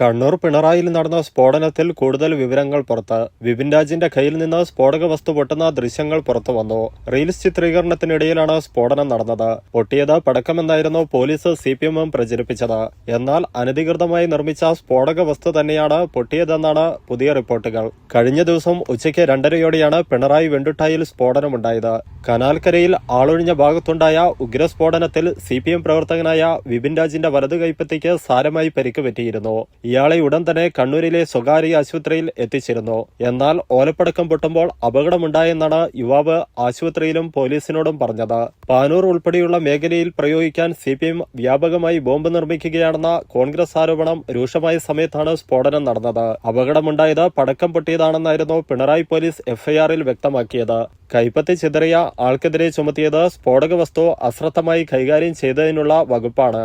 കണ്ണൂർ പിണറായിൽ നടന്ന സ്ഫോടനത്തിൽ കൂടുതൽ വിവരങ്ങൾ പുറത്ത്. വിപിൻ രാജിന്റെ കയ്യിൽ നിന്ന് സ്ഫോടക വസ്തു പൊട്ടുന്ന ദൃശ്യങ്ങൾ പുറത്തു വന്നു. റീൽസ് ചിത്രീകരണത്തിനിടയിലാണ് സ്ഫോടനം നടന്നത്. പൊട്ടിയത് പടക്കമെന്നായിരുന്നു പോലീസ് സി പി എമ്മും പ്രചരിപ്പിച്ചത്. എന്നാൽ അനധികൃതമായി നിർമ്മിച്ച സ്ഫോടക വസ്തു തന്നെയാണ് പൊട്ടിയതെന്നാണ് പുതിയ റിപ്പോർട്ടുകൾ. കഴിഞ്ഞ ദിവസം ഉച്ചയ്ക്ക് രണ്ടരയോടെയാണ് പിണറായി വെണ്ടുട്ടായിൽ സ്ഫോടനമുണ്ടായത്. കനാൽക്കരയിൽ ആളൊഴിഞ്ഞ ഭാഗത്തുണ്ടായ ഉഗ്രസ്ഫോടനത്തിൽ സി പി എം പ്രവർത്തകനായ വിപിൻ രാജിന്റെ വലതു കൈപ്പത്തിക്ക് സാരമായി പരിക്ക് പറ്റിയിരുന്നു. ഇയാളെ ഉടൻ തന്നെ കണ്ണൂരിലെ സ്വകാര്യ ആശുപത്രിയിൽ എത്തിച്ചിരുന്നു. എന്നാൽ ഓലപ്പടക്കം പൊട്ടുമ്പോൾ അപകടമുണ്ടായെന്നാണ് യുവാവ് ആശുപത്രിയിലും പോലീസിനോടും പറഞ്ഞത്. പാനൂർ ഉൾപ്പെടെയുള്ള മേഖലയിൽ പ്രയോഗിക്കാൻ സി വ്യാപകമായി ബോംബ് നിർമ്മിക്കുകയാണെന്ന കോൺഗ്രസ് ആരോപണം രൂക്ഷമായ സമയത്താണ് സ്ഫോടനം നടന്നത്. അപകടമുണ്ടായത് പടക്കം പൊട്ടിയതാണെന്നായിരുന്നു പിണറായി പോലീസ് എഫ്ഐആറിൽ വ്യക്തമാക്കിയത്. കൈപ്പത്തി ചിതറിയ ആൾക്കെതിരെ ചുമത്തിയത് സ്ഫോടക വസ്തു അശ്രദ്ധമായി കൈകാര്യം ചെയ്തതിനുള്ള വകുപ്പാണ്.